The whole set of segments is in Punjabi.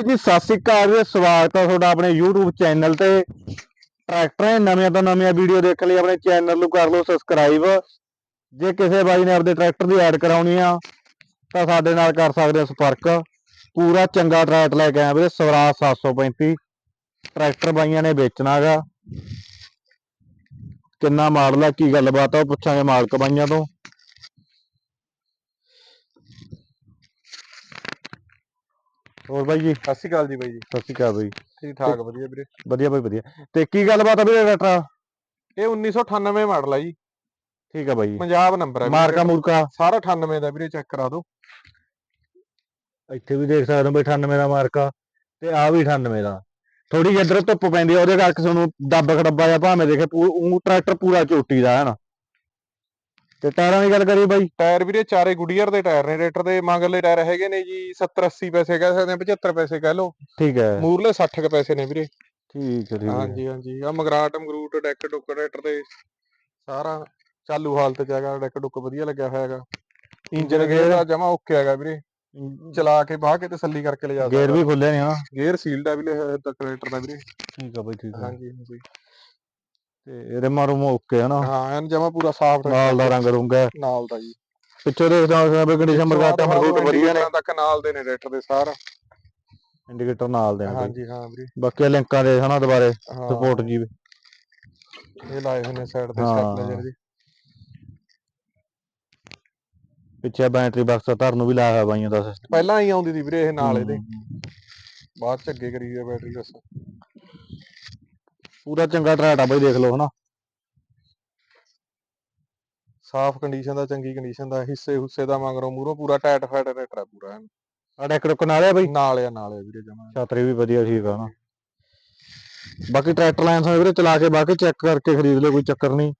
ਬਾਈ ਜੀ, ਸਤਿ ਸ੍ਰੀ ਅਕਾਲ ਸਵਾਗਤ ਹੈ ਤੁਹਾਡਾ ਆਪਣੇ YouTube ਚੈਨਲ ਤੇ। ਟਰੈਕਟਰਾਂ ਦੀਆਂ ਤੋਂ ਨਵੀਆਂ ਵੀਡੀਓ ਦੇਖਣ ਲਈ, ਆਪਣੇ ਚੈਨਲ ਨੂੰ ਕਰ ਲਓ ਸਬਸਕ੍ਰਾਈਬ ਜੇ ਕਿਸੇ ਬਾਈ ਨੇ ਆਪਦੇ ਟਰੈਕਟਰ ਦੀ ਐਡ ਕਰਾਉਣੀ ਆ, ਤਾਂ ਸਾਡੇ ਨਾਲ ਕਰ ਸਕਦੇ ਹੋ ਸੰਪਰਕ। ਪੂਰਾ ਚੰਗਾ ਟਰੈਕਟਰ ਲੈ ਕੇ ਆਇਆ ਵੀਰੇ, ਸਵਰਾਜ 735 ਟਰੈਕਟਰ ਬਾਈਆਂ ਨੇ ਵੇਚਣਾਗਾ ਕਿੰਨਾ ਮਾਡਲ ਆ, ਕੀ ਗੱਲਬਾਤ ਆ, ਉਹ ਪੁੱਛਾਂਗੇ ਮਾਲਕ ਬਾਈਆਂ ਤੋਂ। ਹੋਰ ਬਾਈ ਜੀ? ਸਤਿ ਸ਼੍ਰੀ ਅਕਾਲ ਜੀ ਬਾਈ ਜੀ। ਸਤਿ ਸ਼੍ਰੀ ਅਕਾਲ ਬਾਈ। ਠੀਕ ਠਾਕ ਵਧੀਆ ਵੀਰੇ। ਵਧੀਆ ਬਾਈ ਵਧੀਆ। ਤੇ ਕੀ ਗੱਲਬਾਤ ਆ ਵੀਰੇ ਟਰੈਕਟਰ ਇਹ 1998 ਮਾਡਲ ਆ ਜੀ। ਠੀਕ ਆ ਬਾਈ। ਪੰਜਾਬ ਨੰਬਰ ਵੀਰੇ। ਮਾਰਕਾ ਮੂਰਕਾ? ਸਾਰਾ 98 ਦਾ ਵੀਰੇ ਚੈੱਕ ਕਰਾ ਦਿਓ। ਇੱਥੇ ਵੀ ਦੇਖ ਸਕਦੇ ਹੋ ਬਈ 98 ਦਾ ਮਾਰਕਾ ਤੇ ਆ ਵੀ 98 ਦਾ। ਥੋੜੀ ਜਿਹੀ ਇੱਧਰ ਧੁੱਪ ਪੈਂਦੀ ਆ ਉਹਦੇ ਕਰਕੇ ਤੁਹਾਨੂੰ ਦੱਬ ਖੜੱਬਾ ਜਾਂ ਭਾਵੇਂ ਦੇਖੇ ਉਹ ਟਰੈਕਟਰ ਪੂਰਾ ਚੋਟੀ ਦਾ ਹੈ ਨਾ? ਤੇ ਟਾਇਰਾਂ ਦੀ ਗੱਲ ਕਰੀਏ ਬਾਈ। ਟਾਇਰ ਵੀਰੇ ਚਾਰੇ ਗੁੱਡੀਅਰ ਦੇ ਟਾਇਰ ਨੇ ਰੇਟਰ ਦੇ ਮਗਰਲੇ ਟਾਇਰ ਹੈਗੇ ਨੇ ਜੀ 70 80 ਪੈਸੇ ਕਹਿ ਸਕਦੇ ਆ 75 ਪੈਸੇ ਕਹਿ ਲਓ। ਠੀਕ ਹੈ। ਮੂਰਲੇ 60 ਕੁ ਪੈਸੇ ਨੇ ਵੀਰੇ। ਠੀਕ ਹੈ ਠੀਕ ਹਾਂਜੀ ਹਾਂਜੀ। ਆ ਮਗਰਾਟ ਮਗਰੂਟ ਡੈਕ ਡੁੱਕ ਰੇਟਰ ਦੇ ਸਾਰਾ ਚਾਲੂ ਹਾਲਤ ਚ ਹੈਗਾ ਡੈਕ ਡੁੱਕ ਵਧੀਆ ਲੱਗਿਆ ਹੋਇਆ ਹੈਗਾ। ਇੰਜਨ ਗੇਅਰ ਦਾ ਜਮਾ ਓਕੇ ਹੈਗਾ ਵੀਰੇ। ਚਲਾ ਕੇ ਬਾਹ ਕੇ ਤਸੱਲੀ ਕਰਕੇ ਲਿਜਾ ਗੇਅਰ ਵੀ ਖੁੱਲੇ ਨੇ ਹਾਂ ਗੇਅਰ ਸੀਲਡ ਆ ਵੀਰੇ ਤੱਕ ਰੇਟਰ ਦਾ ਵੀਰੇ। ਠੀਕ ਆ ਬਾਈ ਠੀਕ ਆ। ਹਾਂਜੀ ਹਾਂਜੀ। ਤੇ ਇਹਦੇ ਮਾਰੂ ਓਕੇ ਹੈ ਨਾ ਹਾਂ ਐਨ ਜਮਾ ਪੂਰਾ ਸਾਫ਼ ਨਾਲ ਦਾ ਰੰਗ ਰੁੰਗ ਹੈ। ਨਾਲ ਦਾ ਜੀ। ਪਿੱਛੇ ਦੇਖਦਾ ਹਾਂ ਬਈ ਕੰਡੀਸ਼ਨ ਮਰਗਾਟਾ ਮਰਗੂਟ ਵਧੀਆ ਨੇ। ਤੱਕ ਨਾਲ ਦੇ ਨੇ ਰੇਟਰ ਦੇ ਸਾਰਾ। ਇੰਡੀਕੇਟਰ ਨਾਲ ਦੇ। ਹਾਂਜੀ ਹਾਂ ਵੀਰੇ ਬਾਕੀ ਲਿੰਕਾਂ ਦੇ ਹਨਾ ਦੁਬਾਰੇ ਸਪੋਰਟ ਜੀ। ਇਹ ਲਾਏ ਹੋਏ ਨੇ ਸਾਈਡ ਤੇ। ਸਟੈਬਲਾਈਜ਼ਰ ਜੀ ਪਿੱਛੇ ਬੈਟਰੀ ਬਾਕਸ ਧਰਨ ਨੂੰ ਵੀ ਲਾਇਆ ਹੋਇਆ ਬਾਈਆਂ ਦਾ। ਪਹਿਲਾਂ ਹੀ ਆਉਂਦੀ ਸੀ ਵੀਰੇ ਇਹ ਨਾਲ ਇਹਦੇ। ਬਾਅਦ ਚ ਅੱਗੇ ਕਰੀ ਹੈ ਬੈਟਰੀ ਬਸ। ਪੂਰਾ ਚੰਗਾ ਟਰੈਕਟ ਆ ਬਾਈ ਦੇਖ ਲਓ ਹਨਾ। ਸਾਫ਼ ਕੰਡੀਸ਼ਨ ਦਾ ਚੰਗੀ ਕੰਡੀਸ਼ਨ ਦਾ ਹਿੱਸੇ ਹੁੱਸੇ ਦਾ ਮਗਰੋਂ ਮੂਰੋਂ ਪੂਰਾ ਟਾਇਟ ਫੈਟ ਰੇਟਰ ਪੂਰਾ ਐਨ। ਆ ਡੈਕ ਡੁੱਕ ਨਾਲ ਬਾਈ? ਨਾਲ ਆ ਨਾਲ ਵੀਰੇ ਜਮਾ। ਛਾਤਰੀ ਵੀ ਵਧੀਆ ਠੀਕ ਆ ਨਾ ਬਾਕੀ ਟਰੈਕਟਰ ਲਾਇੰਸ ਵੀਰੇ ਚਲਾ ਕੇ ਬਾਕੀ ਚੈੱਕ ਕਰਕੇ ਖਰੀਦ ਲਿਓ ਕੋਈ ਚੱਕਰ ਨਹੀਂ।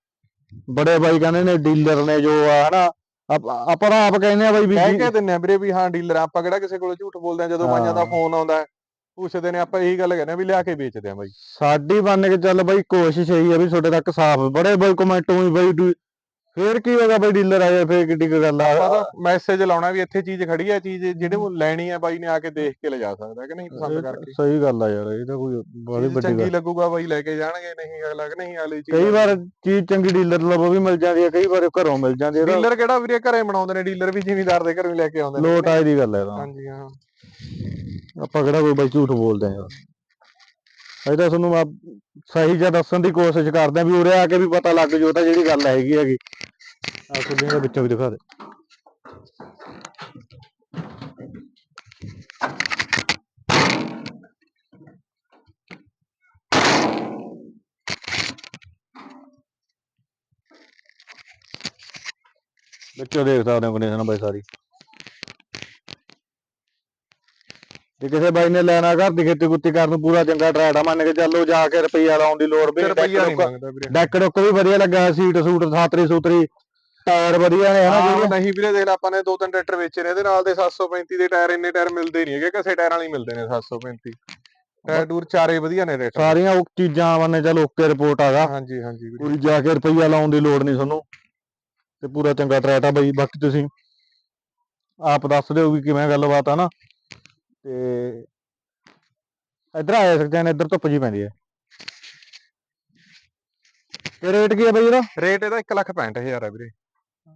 ਬੜੇ ਬਾਈ ਕਹਿੰਦੇ ਨੇ ਡੀਲਰ ਨੇ ਜੋ ਆ ਹਨਾ ਆਪ- ਆਪਾਂ ਕਹਿੰਦੇ ਆ ਬਾਈ ਵੀ ਕਹਿ ਕੇ ਦਿੰਨੇ ਆ ਵੀਰੇ ਵੀ ਹਾਂ ਡੀਲਰ ਆਪਾਂ ਕਿਹੜਾ ਕਿਸੇ ਕੋਲ ਝੂਠ ਬੋਲਦੇ ਆ ਜਦੋਂ ਬਾਈਆਂ ਦਾ। ਫੋਨ ਆਉਂਦਾ ਹੈ, ਪੁੱਛਦੇ ਨੇ ਆਪਾਂ ਇਹੀ ਗੱਲ ਕਹਿੰਦੇ ਆ ਵੀ ਲਿਆ ਕੇ ਵੇਚਦੇ ਆ ਬਾਈ। ਸਾਡੀ ਮੰਨ ਕੇ ਚੱਲ ਬਾਈ ਕੋਸ਼ਿਸ਼ ਇਹੀ ਆ ਵੀ ਤੁਹਾਡੇ ਤੱਕ ਸਾਫ਼ ਬੜੇ ਬਾਈ ਕਮੈਂਟ ਹੋਈ ਬਾਈ ਡੀ- ਫੇਰ ਕੀ ਹੋਗਾ ਬਾਈ ਡੀਲਰ ਆਇਆ ਫੇਰ ਕਿੱਡੀ ਕੁ ਗੱਲ ਆ? ਮੈਸੇਜ ਲਾਉਣਾ ਵੀ ਇੱਥੇ ਚੀਜ਼ ਖੜੀ ਹੈ ਚੀਜ਼ ਜਿਹੜੇ ਨੂੰ ਲੈਣੀ ਹੈ ਬਾਈ ਨੇ ਆ ਕੇ ਦੇਖ ਕੇ ਲਿਜਾ ਸਕਦਾ ਕਿ ਨਹੀਂ ਪਸੰਦ ਕਰਕੇ। ਸਹੀ ਗੱਲ ਆ ਯਾਰ ਇਹ ਤਾਂ ਕੋਈ ਬੜੀ ਚੀਜ਼ ਵੱਡੀ ਚੰਗੀ ਗੱਲ ਲੱਗੂਗਾ ਬਾਈ ਲੈ ਕੇ ਜਾਣਗੇ ਨਹੀਂ ਅਗਲਾ ਕਿ ਨਹੀਂ ਅਗਲੀ ਚੀਜ਼ ਕਈ ਵਾਰ ਚੀਜ਼ ਚੰਗੀ ਡੀਲਰ ਲਵੋ ਵੀ ਮਿਲ ਜਾਂਦੀ ਹੈ ਕਈ ਵਾਰ ਘਰੋਂ ਮਿਲ ਜਾਂਦੀ ਹੈ ਡੀਲਰ ਕਿਹੜਾ ਵੀਰੇ ਘਰੇ ਬਣਾਉਂਦੇ ਨੇ ਡੀਲਰ ਵੀ ਜ਼ਿਮੀਦਾਰ ਦੇ ਘਰੋਂ ਹੀ ਲੈ ਕੇ ਆਉਂਦੇ ਨੇ। ਲੋਟ ਆਏ ਦੀ ਗੱਲ ਹੈ ਤਾਂ। ਹਾਂਜੀ ਹਾਂ। ਆਪਾਂ ਕਿਹੜਾ ਕੋਈ ਬਾਈ ਝੂਠ ਬੋਲਦੇ ਆ ਅਸੀਂ ਤਾਂ ਤੁਹਾਨੂੰ ਆ ਸਹੀ ਜਿਹਾ ਦੱਸਣ ਦੀ ਕੋਸ਼ਿਸ਼ ਕਰਦੇ ਆ ਵੀ ਉਰੇ ਆ ਕੇ ਵੀ ਪਤਾ ਲੱਗ ਜੂ ਤਾਂ ਜਿਹੜੀ ਗੱਲ ਹੈਗੀ ਹੈਗੀ। ਆ ਕੁੜੀਆਂ ਦੇ ਵਿੱਚੋਂ ਵੀ ਦਿਖਾ ਦੇ। ਵਿੱਚੋਂ ਦੇਖ ਸਕਦੇ ਹੋ ਕੰਡੀਸ਼ਨ ਬਾਈ ਸਾਰੀ। ਜੇ ਕਿਸੇ ਬਾਈ ਨੇ ਲੈਣਾ ਘਰ ਦੀ ਖੇਤੀ ਕੁੱਤੀ ਕਰਨ ਨੂੰ ਪੂਰਾ ਚੰਗਾ ਟਰੈਟ ਆ ਮੰਨ ਕੇ ਚੱਲੋ ਜਾ ਕੇ ਰੁਪਈਆ ਲਾਉਣ ਦੀ ਲੋੜ ਵੀ ਨਹੀਂ ਡੈਕ ਡੈਕ ਵੀ ਵਧੀਆ ਲੱਗਾ ਸੀਟ ਸੂਟ ਸਾਤਰੀ ਸੂਤਰੀ ਟਾਇਰ ਵਧੀਆ ਨੇ ਹਨਾ ਜਿਹੜੇ ਨਹੀਂ ਵੀਰੇ ਦੇਖ ਲੈ ਆਪਾਂ ਨੇ ਦੋ ਤਿੰਨ ਟਰੈਕਟਰ ਵੇਚੇ ਨੇ ਇਹਦੇ ਨਾਲ ਦੇ 735 ਦੇ ਟਾਇਰ ਇੰਨੇ ਟਾਇਰ ਮਿਲਦੇ ਨਹੀਂ ਹੈਗੇ ਕਿਸੇ ਟਾਇਰਾਂ ਵਾਲੇ ਮਿਲਦੇ ਨੇ 735 ਟਾਇਰ ਟੂਰ ਚਾਰੇ ਵਧੀਆ ਨੇ ਰੇਟ ਸਾਰੀਆਂ ਉਹ ਚੀਜ਼ਾਂ ਮੰਨੇ ਚੱਲ ਓਕੇ ਰਿਪੋਰਟ ਆਗਾ। ਹਾਂਜੀ ਹਾਂਜੀ ਪੂਰੀ ਜਾ ਕੇ ਰੁਪਈਆ ਲਾਉਣ ਦੀ ਲੋੜ ਨਹੀਂ ਤੁਹਾਨੂੰ ਤੇ ਪੂਰਾ ਚੰਗਾ ਟਰੈਟ ਆ ਬਈ ਬਾਕੀ ਤੁਸੀਂ ਆਪ ਦੱਸ ਦਿਓ ਵੀ ਕਿਵੇਂ ਗੱਲਬਾਤ ਆ ਨਾ। ਤੇ ਇੱਧਰ ਆ ਸਕਦੇ ਨੇ ਇੱਧਰ ਧੁੱਪ ਜੀ ਪੈਂਦੀ ਹੈ ਤੇ ਰੇਟ ਕੀ ਹੈ ਬਈ ਇਹਦਾ? ਰੇਟ ਇਹਦਾ 165000 ਹੈ ਵੀਰੇ।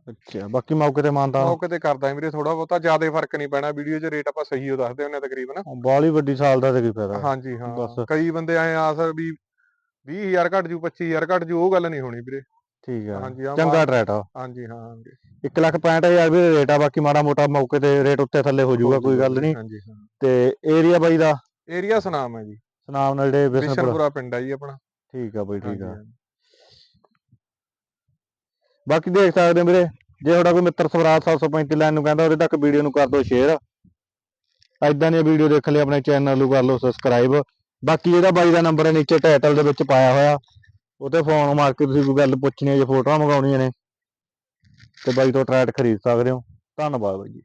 ਅੱਛਾ ਬਾਕੀ ਮੌਕੇ ਤੇ ਮਾਨਤਾ। ਮੌਕੇ ਤੇ ਕਰਦਾ ਵੀਰੇ ਥੋੜਾ ਬਹੁਤਾ ਜ਼ਿਆਦਾ ਫ਼ਰਕ ਨਹੀਂ ਪੈਣਾ ਵੀਡੀਓ 'ਚ ਰੇਟ ਆਪਾਂ ਸਹੀ ਹੋ ਦੱਸਦੇ ਹੁੰਨੇ ਤਕਰੀਬਨ। ਬਾਲੀ ਵੱਡੀ ਸਾਲ ਦਾ ਤੇ ਕੀ ਫਾਇਦਾ। ਹਾਂਜੀ ਹਾਂ। ਕਈ ਬੰਦੇ ਆਏ ਆਸ ਵੀ 20000 ਘੱਟ ਜੂ 25000 ਘੱਟ ਜੂ ਉਹ ਗੱਲ ਨਹੀਂ ਹੋਣੀ ਵੀਰੇ। ਠੀਕ ਆ। ਹਾਂਜੀ ਚੰਗਾ ਟਰੈਟ ਆ। ਹਾਂਜੀ ਹਾਂ ਹਾਂਜੀ। 1 ਲੱਖ 65000 ਵੀ ਰੇਟ ਆ ਬਾਕੀ ਮਾੜਾ ਮੋਟਾ ਮੌਕੇ ਤੇ ਰੇਟ ਉੱਤੇ ਥੱਲੇ ਹੋ ਜਾਊਗਾ ਕੋਈ ਗੱਲ ਨਹੀਂ। ਹਾਂਜੀ ਹਾਂ। ਤੇ ਏਰੀਆ ਬਾਈ ਦਾ? ਏਰੀਆ ਸੁਨਾਮ ਹੈ ਜੀ। ਸੁਨਾਮ ਨਾਲ ਜਿਹੜੇ ਬਿਸ਼ਨਪੁਰ ਪਿੰਡ ਹੈ ਜੀ ਆਪਣਾ। ਠੀਕ ਆ ਬਾਈ ਠੀਕ ਆ। ਬਾਕੀ ਦੇਖ ਸਕਦੇ ਹੋ ਵੀਰੇ ਜੇ ਤੁਹਾਡਾ ਕੋਈ ਮਿੱਤਰ ਸਵਰਾਜ 735 ਲੈਣ ਨੂੰ ਕਹਿੰਦਾ ਉਹਦੇ ਤੱਕ ਵੀਡੀਓ ਨੂੰ ਕਰ ਦਿਓ ਸ਼ੇਅਰ ਐਦਾਂ ਦੀਆਂ ਵੀਡੀਓ ਦੇਖਣ ਲਈ ਆਪਣੇ ਚੈਨਲ ਨੂੰ ਕਰ ਲਓ ਸਬਸਕ੍ਰਾਈਬ ਬਾਕੀ ਇਹਦਾ ਬਾਈ ਦਾ ਨੰਬਰ ਹੈ ਨੀਚੇ ਟਾਈਟਲ ਦੇ ਵਿੱਚ ਪਾਇਆ ਹੋਇਆ। ਉਹਤੇ ਫੋਨ ਮਾਰ ਕੇ ਤੁਸੀਂ ਕੋਈ ਗੱਲ ਪੁੱਛਣੀ ਹੈ ਜਾਂ ਫੋਟੋਆਂ ਮੰਗਾਉਣੀਆਂ ਨੇ, ਤੇ ਬਾਈ ਤੋਂ ਟਰੈਟ ਖਰੀਦ ਸਕਦੇ ਹੋ। ਧੰਨਵਾਦ ਬਾਈ ਜੀ।